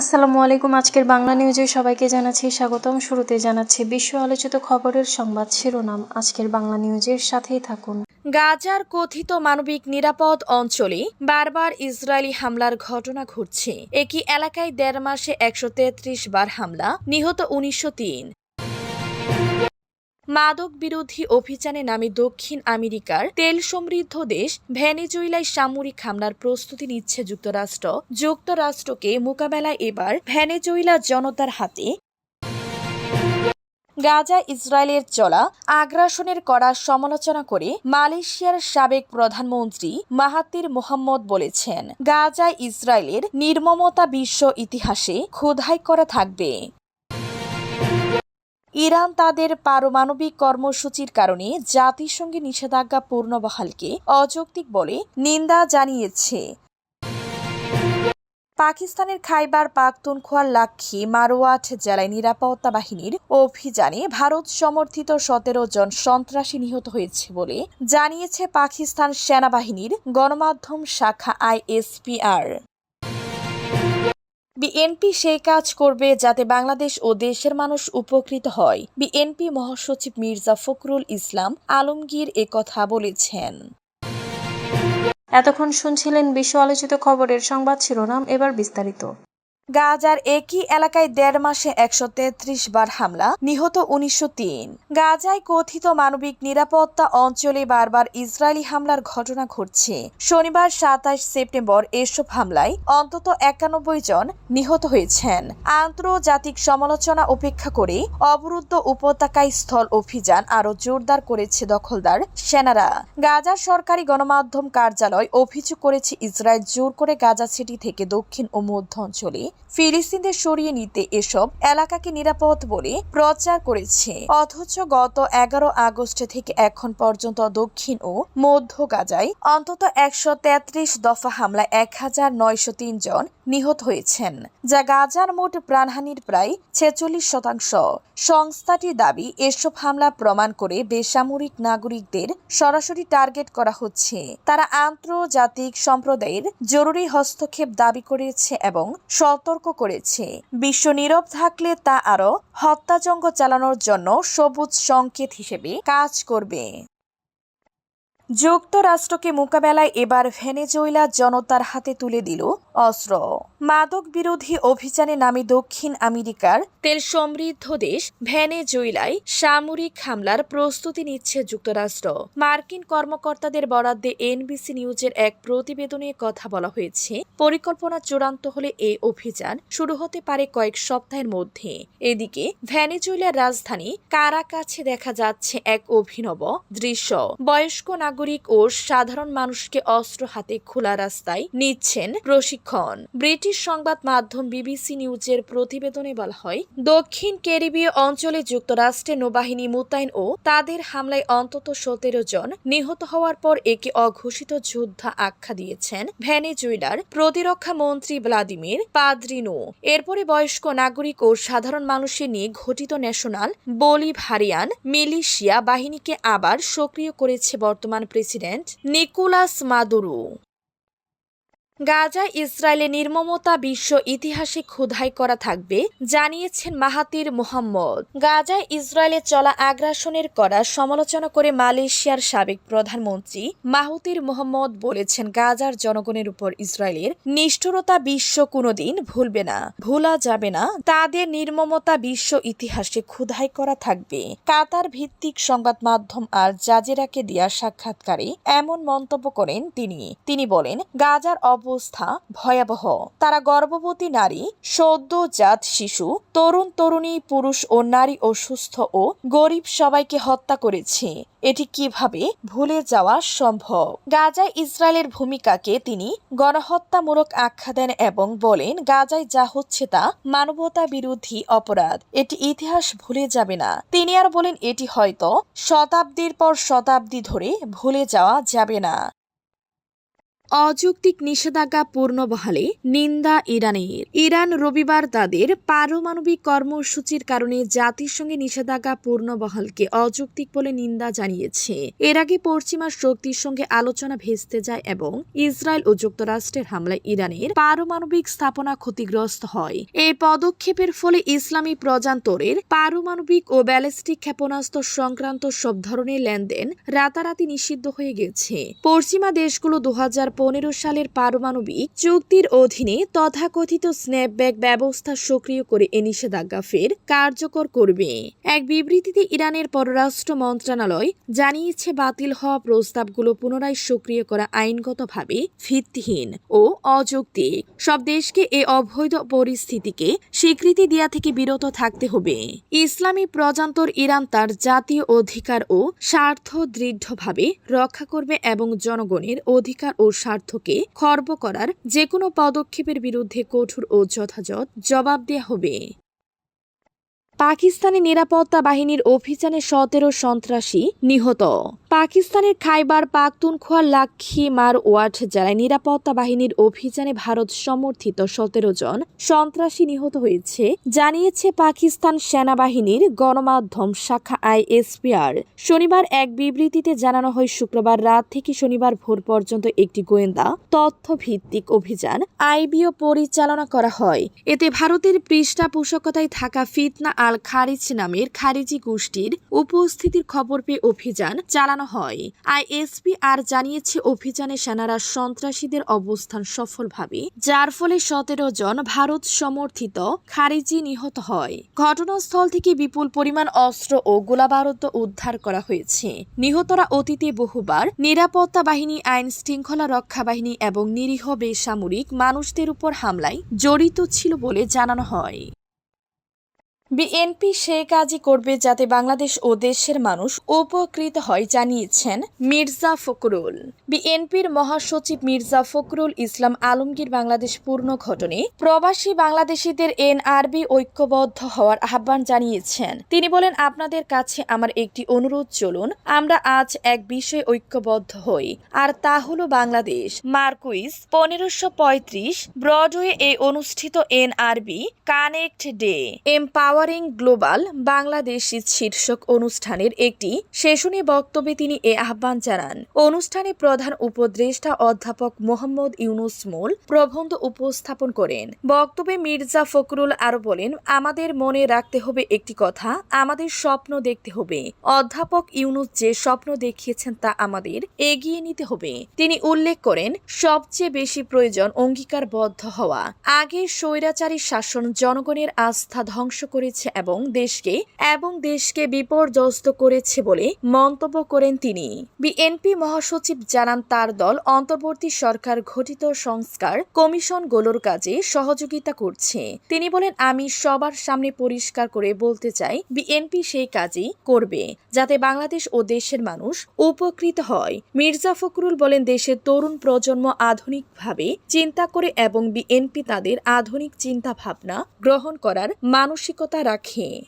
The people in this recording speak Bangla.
আসসালামু আলাইকুম, আজকের বাংলা নিউজে সবাইকে জানাচ্ছি স্বাগতম। শুরুতে জানাচ্ছি বিশ্ব আলোচিত খবরের সংবাদ শিরোনাম। আজকের বাংলা নিউজের সাথেই থাকুন। গাজার কথিত মানবিক নিরাপদ অঞ্চলে বারবার ইসরায়েলি হামলার ঘটনা ঘটছে। একই এলাকায় দেড় মাসে একশো তেত্রিশ বার হামলা, নিহত উনিশশো তিন। মাদক বিরোধী অভিযানে নামে দক্ষিণ আমেরিকার তেল সমৃদ্ধ দেশ ভেনেজুয়েলায় সামরিক হামলার প্রস্তুতি নিচ্ছে যুক্তরাষ্ট্র। যুক্তরাষ্ট্রকে মোকাবেলায় এবার ভেনেজুয়েলা জনতার হাতে। গাজা ইসরায়েলের চলা আগ্রাসনের কড়া সমালোচনা করে মালয়েশিয়ার সাবেক প্রধানমন্ত্রী মাহাতির মোহাম্মদ বলেছেন, গাজা ইসরায়েলের নির্মমতা বিশ্ব ইতিহাসে খোদাই করা থাকবে। ইরান তাদের পারমাণবিক কর্মসূচির কারণে জাতিসংঘে নিষেধাজ্ঞা পূর্ণবহালকে অযৌক্তিক বলে নিন্দা জানিয়েছে। পাকিস্তানের খাইবার পাখতুনখোয়ার লাক্ষী মারোয়াট জেলায় নিরাপত্তা বাহিনীর অভিযানে ভারত সমর্থিত সতেরো জন সন্ত্রাসী নিহত হয়েছে বলে জানিয়েছে পাকিস্তান সেনাবাহিনীর গণমাধ্যম শাখা আইএসপিআর। বিএনপি সেই কাজ করবে যাতে বাংলাদেশ ও দেশের মানুষ উপকৃত হয়, বিএনপি মহাসচিব মির্জা ফখরুল ইসলাম আলমগীর কথা বলেছেন। এতক্ষণ শুনছিলেন বিশ্ব আলোচিত খবরের সংবাদ শিরোনাম, এবার বিস্তারিত। গাজার একই এলাকায় দেড় মাসে একশো তেত্রিশ বার হামলা, নিহত উনিশশো তিন। গাজায় কথিত মানবিক নিরাপত্তা অঞ্চলে বারবার ইসরায়েলি হামলার ঘটনা ঘটছে। শনিবার সাতাশ সেপ্টেম্বর এসব হামলায় অন্তত একানব্বই জন নিহত হয়েছেন। আন্তর্জাতিক সমালোচনা উপেক্ষা করে অবরুদ্ধ উপত্যকায় স্থল অভিযান আরও জোরদার করেছে দখলদার সেনারা। গাজার সরকারি গণমাধ্যম কার্যালয় অভিযোগ করেছে, ইসরায়েল জোর করে গাজা সিটি থেকে দক্ষিণ ও মধ্য অঞ্চলে ফিলিস্তিনদের সরিয়ে নিতে এসব এলাকাকে নিরাপদ বলে প্রচার করেছে। অথচ গত এগারো আগস্ট থেকে এখন পর্যন্ত দক্ষিণ ও মধ্য গাজায় অন্তত একশো তেত্রিশ দফা হামলায় এক হাজার নয়শো তিন জন নিহত হয়েছেন, যা গাজার মোট প্রাণহানির প্রায় ছেচল্লিশ শতাংশ। সংস্থাটির দাবি, এসব হামলা প্রমাণ করে বেসামরিক নাগরিকদের সরাসরি টার্গেট করা হচ্ছে। তারা আন্তর্জাতিক সম্প্রদায়ের জরুরি হস্তক্ষেপ দাবি করেছে এবং সতর্ক করেছে। বিশ্ব নীরব থাকলে তা আরও হত্যাযজ্ঞ চালানোর জন্য সবুজ সংকেত হিসেবে কাজ করবে। যুক্তরাষ্ট্রকে মোকাবেলায় এবার ভেনেজুয়েলা জনতার হাতে তুলে দিল অস্ত্র। মাদক বিরোধী অভিযানে নামে দক্ষিণ আমেরিকার তেল সমৃদ্ধ দেশ ভেনেজুয়েলায় সামরিক হামলার প্রস্তুতি নিচ্ছে যুক্তরাষ্ট্র। মার্কিন কর্মকর্তাদের বরাদ্দে এনবিসি নিউজের এক প্রতিবেদনে কথা বলা হয়েছে, পরিকল্পনা চূড়ান্ত হলে এই অভিযান শুরু হতে পারে কয়েক সপ্তাহের মধ্যে। এদিকে, ভেনেজুয়েলার রাজধানী কারাকাছে দেখা যাচ্ছে এক অভিনব দৃশ্য। বয়স্ক নাগরিক ও সাধারণ মানুষকে অস্ত্র হাতে খোলা রাস্তায় নিচ্ছেন প্রশিক্ষণ ব্রিটিশ সংবাদ মাধ্যম বিবিসি নিউজের প্রতিবেদনে বলা হয়, দক্ষিণ ক্যারিবীয় অঞ্চলে যুক্তরাষ্ট্রের নৌবাহিনী মোতায়েন ও তাদের হামলায় অন্তত সতেরো জন নিহত হওয়ার পর একে অঘোষিত যুদ্ধ আখ্যা দিয়েছেন ভেনেজুয়েলার প্রতিরক্ষা মন্ত্রী ভ্লাদিমির পাদ্রিনো। এরপরে বয়স্ক নাগরিক ও সাধারণ মানুষের নিয়ে ঘটিত ন্যাশনাল বলিভারিয়ান মিলিশিয়া বাহিনীকে আবার সক্রিয় করেছে বর্তমান প্রেসিডেন্ট নিকোলাস মাদুরো। গাজা ইসরায়েলের নির্মমতা বিশ্ব ইতিহাসে খোদাই করা থাকবে, জানিয়েছেন মাহাতির মোহাম্মদ। গাজায় ইসরায়েলের চলা আগ্রাসনের করা সমালোচনা করে মালয়েশিয়ার সাবেক প্রধানমন্ত্রী মাহুতির মোহাম্মদ বলেছেন, গাজার জনগণের উপর ইসরায়েলের নিষ্ঠুরতা বিশ্ব কোনোদিন ভুলবে না, ভোলা যাবে না। তাদের নির্মমতা বিশ্ব ইতিহাসে খোদাই করা থাকবে। কাতার ভিত্তিক সংবাদ মাধ্যম আর জাজেরাকে দেয়া সাক্ষাৎকারে এমন মন্তব্য করেন তিনি। তিনি বলেন, গাজার অবস্থা ভয়াবহ। তারা গর্ভবতী নারী সদ্যজাত শিশু, তরুণ তরুণী, পুরুষ ও নারী অসুস্থ ও গরিব সবাইকে হত্যা করেছে। এটি কীভাবে ভুলে যাওয়া সম্ভব? গাজায় ইসরায়েলের ভূমিকাকে তিনি গণহত্যামূলক আখ্যা দেন এবং বলেন, গাজায় যা হচ্ছে তা মানবতা বিরোধী অপরাধ। এটি ইতিহাস ভুলে যাবে না। তিনি আর বলেন, এটি হয়তো শতাব্দীর পর শতাব্দী ধরে ভুলে যাওয়া যাবে না। অযৌক্তিক নিষেধাজ্ঞা পূর্ণ বহালে নিন্দা ইরানের। ইরান রবিবার তাদের পারমাণবিক কর্মসূচির কারণে জাতিসংঘে নিষেধাজ্ঞা পূর্ণ বহালকে অযৌক্তিক বলে নিন্দা জানিয়েছে। এর আগে পশ্চিমা শক্তির সঙ্গে আলোচনা ভেস্তে যায় এবং ইসরায়েল ও যুক্তরাষ্ট্রের হামলায় ইরানের পারমাণবিক স্থাপনা ক্ষতিগ্রস্ত হয়। এই পদক্ষেপের ফলে ইসলামী প্রজান্তরের পারমাণবিক ও ব্যালিস্টিক ক্ষেপণাস্ত্র সংক্রান্ত সব ধরনের লেনদেন রাতারাতি নিষিদ্ধ হয়ে গেছে। পশ্চিমা দেশগুলো দু সালের পারমাণবিক চুক্তির অধীনে তথাকথিত স্ন্যাপব্যাক ব্যবস্থা সক্রিয় করে এ নিষেধাজ্ঞা ফের কার্যকর করবে। এক বিবৃতিতে ইরানের পররাষ্ট্র মন্ত্রণালয় জানিয়েছে, বাতিল হওয়া প্রস্তাবগুলো পুনরায় সক্রিয় করা আইনগতভাবে ভিত্তিহীন ও অযৌক্তিক। সব দেশকে এ অবৈধ পরিস্থিতিকে স্বীকৃতি দেওয়া থেকে বিরত থাকতে হবে। ইসলামী প্রজান্তর ইরান তার জাতীয় অধিকার ও স্বার্থ দৃঢ়ভাবে রক্ষা করবে এবং জনগণের অধিকার ও স্বার্থকে খর্ব করার যে কোনো পদক্ষেপের বিরুদ্ধে কঠোর ও যথাযথ জবাব দেয়া হবে। পাকিস্তানি নিরাপত্তা বাহিনীর অভিযানে সতেরো সন্ত্রাসী নিহত। পাকিস্তানের খাইবার পাখতুনখোয়া লাক্ষি মার ওয়াট জেলায় নিরাপত্তা বাহিনীর অভিযানে ভারত সমর্থিত সতেরো জন সন্ত্রাসী নিহত হয়েছে, জানিয়েছে পাকিস্তান সেনাবাহিনীর গণমাধ্যম শাখা আইএসপিআর শনিবার এক বিবৃতিতে জানানো হয়, শুক্রবার রাত থেকে শনিবার ভোর পর্যন্ত একটি গোয়েন্দা তথ্য ভিত্তিক অভিযান আইবিও পরিচালনা করা হয়। এতে ভারতের পৃষ্ঠপোষকতায় থাকা ফিতনা আল খারিজ নামের খারিজি গোষ্ঠীর উপস্থিতির খবর পেয়ে অভিযান চালানো হয়। আইএসপি আর জানিয়েছে, অভিযানে সেনারা সন্ত্রাসীদের অবস্থান সফলভাবে, যার ফলে সতেরো জন ভারত সমর্থিত খারিজি নিহত হয়। ঘটনাস্থল থেকে বিপুল পরিমাণ অস্ত্র ও গোলাবারুদ উদ্ধার করা হয়েছে। নিহতরা অতীতে বহুবার নিরাপত্তা বাহিনী, আইন শৃঙ্খলা রক্ষা বাহিনী এবং নিরীহ বেসামরিক মানুষদের উপর হামলায় জড়িত ছিল বলে জানানো হয়। বিএনপি সে কাজই করবে যাতে বাংলাদেশ ও দেশের মানুষ উপকৃত হয়, জানিয়েছেন মির্জা ফখরুল। বিএনপির মহাসচিব মির্জা ফখরুল ইসলাম আলমগীর বাংলাদেশ পূর্ণ ঘটনে প্রবাসী বাংলাদেশিদের এনআরবি ঐক্যবদ্ধ হওয়ার আহ্বান জানিয়েছেন। তিনি বলেন, আপনাদের কাছে আমার একটি অনুরোধ, চলুন, আমরা আজ এক বিষয়ে ঐক্যবদ্ধ হই, আর তা হল বাংলাদেশ। মার্কুইস, পনেরোশো পঁয়ত্রিশ ব্রডওয়ে এ অনুষ্ঠিত NRB connect day. Empowering global Bangladesh শীর্ষক অনুষ্ঠানের একটি সেশনে বক্তব্যে তিনি এ আহ্বান জানান। অনুষ্ঠানে প্রধান উপদেষ্টা অধ্যাপক মোহাম্মদ ইউনুস মোল প্রবন্ধ উপস্থাপন করেন। বক্তব্যে মির্জা ফখরুল আরও বলেন, আমাদের মনে রাখতে হবে একটি কথা, আমাদের স্বপ্ন দেখতে হবে। অধ্যাপক ইউনুস যে স্বপ্ন দেখিয়েছেন তা আমাদের এগিয়ে নিতে হবে। তিনি উল্লেখ করেন, সবচেয়ে বেশি প্রয়োজন অঙ্গীকারবদ্ধ হওয়া। আগে স্বৈরাচারী শাসন জনগণের আস্থা ধ্বংস করেছে এবং দেশকে এবং দেশকে বিপর্যস্ত করেছে বলে মন্তব্য করেন তিনি। বিএনপি মহাসচিব জানান তার দল অন্তর্বর্তী সরকার ঘটিত সংস্কার কমিশনগুলোর কাজে সহযোগিতা করছে। তিনি বলেন, আমি সবার সামনে পরিষ্কার করে বলতে চাই, বিএনপি সেই কাজই করবে, যাতে বাংলাদেশ ও দেশের মানুষ উপকৃত হয়। মির্জা ফখরুল বলেন, দেশের তরুণ প্রজন্ম আধুনিকভাবে চিন্তা করে এবং বিএনপি তাদের আধুনিক চিন্তা ভাবনা গ্রহণ করার মানসিকতা রাখে।